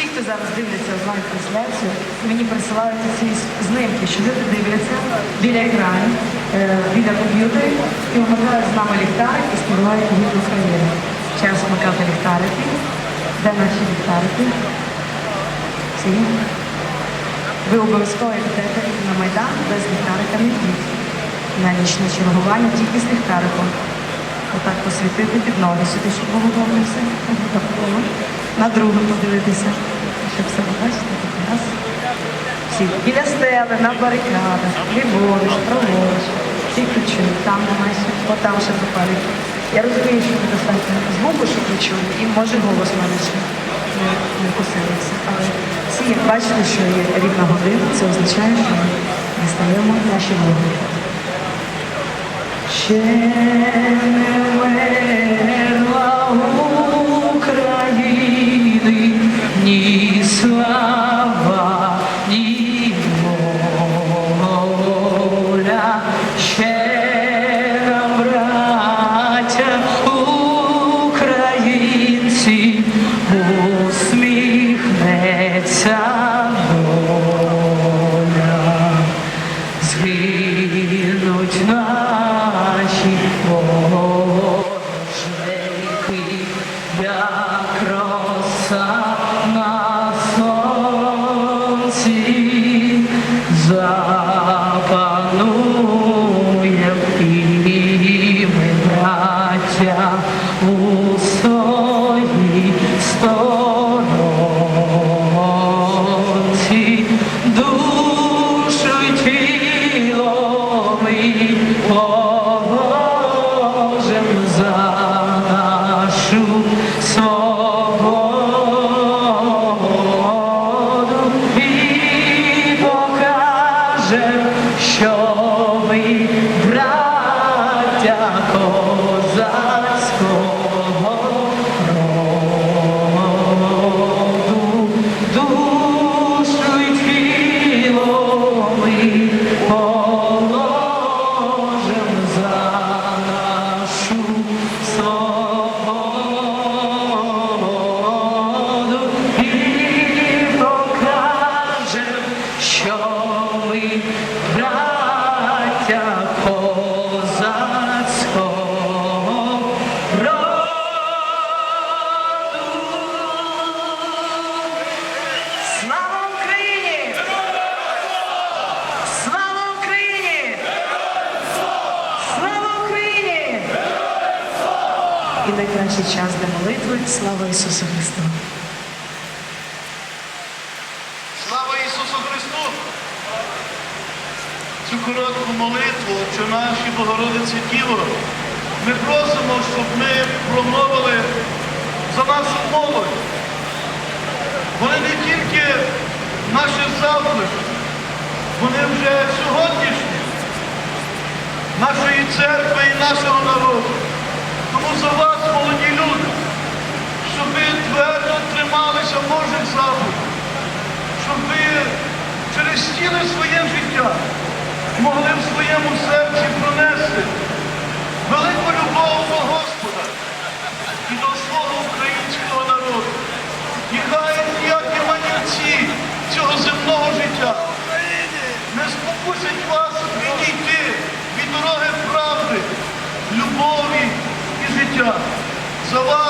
всі, хто зараз дивляться онлайн трансляцію, мені присилають ці знимки, що люди дивляться біля екранів, е, біля комп'ютерів і вмикають з нами ліхтарик і співають гімн України. Час вмикати ліхтарики. Де наші ліхтарики? Всі? Ви обов'язково йдете на Майдан без ліхтарика не йдіть. На нічне чергування тільки з ліхтариком. Отак посвітити під ноги сюди, щоб було добре все. На другу подивитися. Щоб все побачити, так раз. Всі біля стели, на барикадах, ліворуч, праворуч. Всі ключові, там немає от там ще запалить. Я розумію, що недостатньо звуку, ви чули, і може голос мене ще не, не посилився. Але всі, як бачите, що є рівна година, це означає, що ми дістаємо наші вогні. Ще як роса що ми браття козацького роду. Слава Україні! Слава Україні! Слава Україні! І найкращий час для молитви. Слава Ісусу Христу! Слава Ісусу Христу! Цю коротку молитву, що наші Богородиці Діво, ми просимо, щоб ми промовили за нашу молодь. Вони не тільки наше заклик, вони вже сьогоднішні нашої церкви і нашого народу. Тому за вас, молоді люди, щоб ви твердо трималися Божих заповідей щоб ви через ціле своє життя могли в своєму серці пронести велику любов до Господа і до свого українського народу. І хай ніякі манівці цього земного життя не спокусять вас відійти від дороги правди, любові і життя. За вас,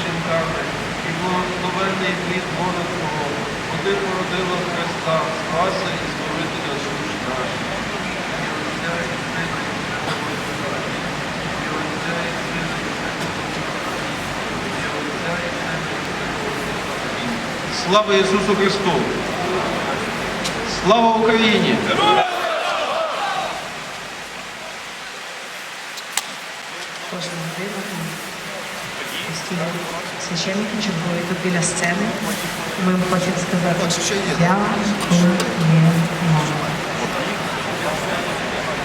шинками, і благословений плід Бога куди породила Христа, Спаса і Збавителя душ наших. Слава Ісусу Христу! Слава Україні! Постійно священники чергують тут біля сцени. Ми хочемо сказати дякую.